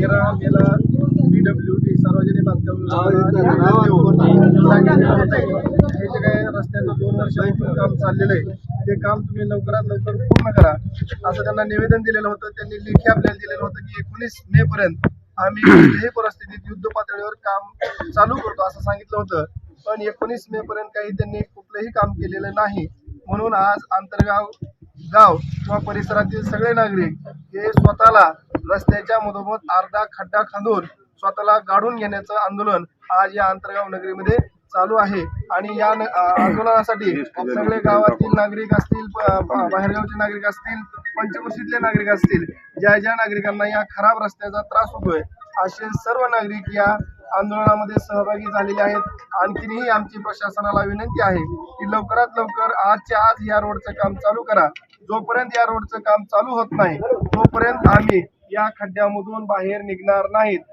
तेरा मेला PW D सार्वजनिक बांधकाम हे जे काही रस्त्याचं दोन वर्षापासून काम चाललेलं आहे ते काम तुम्ही लवकरात लवकर पूर्ण करा. असं त्यांना निवेदन दिलेलं होतं त्यांनी लेखी आपल्याला दिलेलं होतं की एकोणीस मे पर्यंत आम्ही कुठल्याही परिस्थितीत युद्ध पातळीवर काम चालू करतो असं सांगितलं होतं. पण एकोणीस मे पर्यंत काही त्यांनी कुठलंही काम केलेलं नाही. म्हणून आज आंतरगाव गाव किंवा परिसरातील सगळे नागरिक हे स्वतःला रस्त्याच्या मधोमध अर्धा खड्डा खांदून स्वतःला गाडून घेण्याचं आंदोलन आज या आंतरगाव नगरीमध्ये चालू आहे. आणि या आंदोलनासाठी सगळे गावातील नागरिक असतील बाहेरगावचे नागरिक असतील पंचकृषीतले नागरिक असतील ज्या ज्या नागरिकांना या खराब रस्त्याचा त्रास होतोय असे सर्व नागरिक या आंदोलनामध्ये सहभागी झालेले आहेत. आणखीनही आमची प्रशासनाला विनंती आहे की लवकरात लवकर आजच्या आज या रोडचं काम चालू करा. जोपर्यंत या रोडचं काम चालू होत नाही तोपर्यंत आम्ही या खड्ड्यामधून बाहेर निघणार नाहीत.